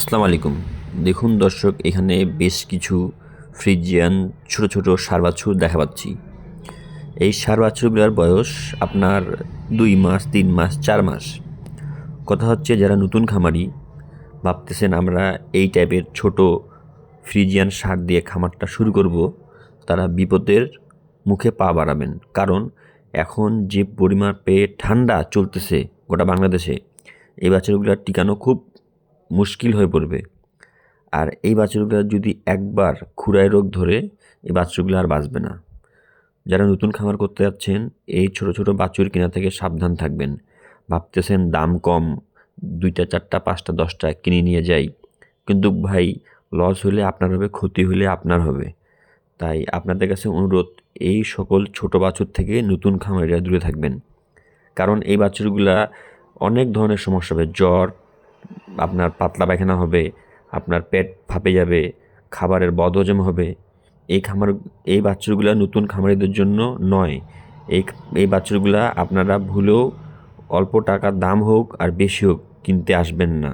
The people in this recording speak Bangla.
আসসালামু আলাইকুম। দেখুন দর্শক, এখানে বেশ কিছু ফ্রিজিয়ান ছোট ছোট সার বাছুর দেখা পাচ্ছি। এই সার বাছুরগুলোর বয়স আপনার দুই মাস, তিন মাস, চার মাস। কথা হচ্ছে, যারা নতুন খামারি, ভাবতেছেন আমরা এই টাইপের ছোট ফ্রিজিয়ান সার দিয়ে খামারটা শুরু করব, তারা বিপদের মুখে পা বাড়াবেন। কারণ এখন যে পরিমাপে ঠান্ডা চলতেছে গোটা বাংলাদেশে, এই বাচ্চাগুলো টিকানো খুব মুশকিল হয়ে পড়বে। আর এই বাছুরগুলো যদি একবার খুরাই রোগ ধরে, এই বাছুরগুলো আর বাঁচবে না। যারা নতুন খামার করতে যাচ্ছেন, এই ছোট ছোট বাছুর কেনা থেকে সাবধান থাকবেন। ভাবতেছেন দাম কম, দুইটা, চারটা, পাঁচটা, দশটা কিনে নিয়ে যাই। কিন্তু ভাই, লস হলে আপনার হবে, ক্ষতি হলে আপনার হবে। তাই আপনাদের কাছে অনুরোধ, এই সকল ছোট বাছুর থেকে নতুন খামারিরা দূরে থাকবেন। কারণ এই বাছুরগুলা অনেক ধরনের সমস্যা হবে। জ্বর আপনার পাতলা পায়খানা হবে, আপনার পেট ফাঁপে যাবে, খাবারের বদহজম হবে। এই খামার, এই বাছুরগুলা নতুন খামারিদের জন্য নয়। এই এই বাছুরগুলা আপনারা ভুলেও অল্প টাকার দাম হোক আর বেশি হোক কিনতে আসবেন না।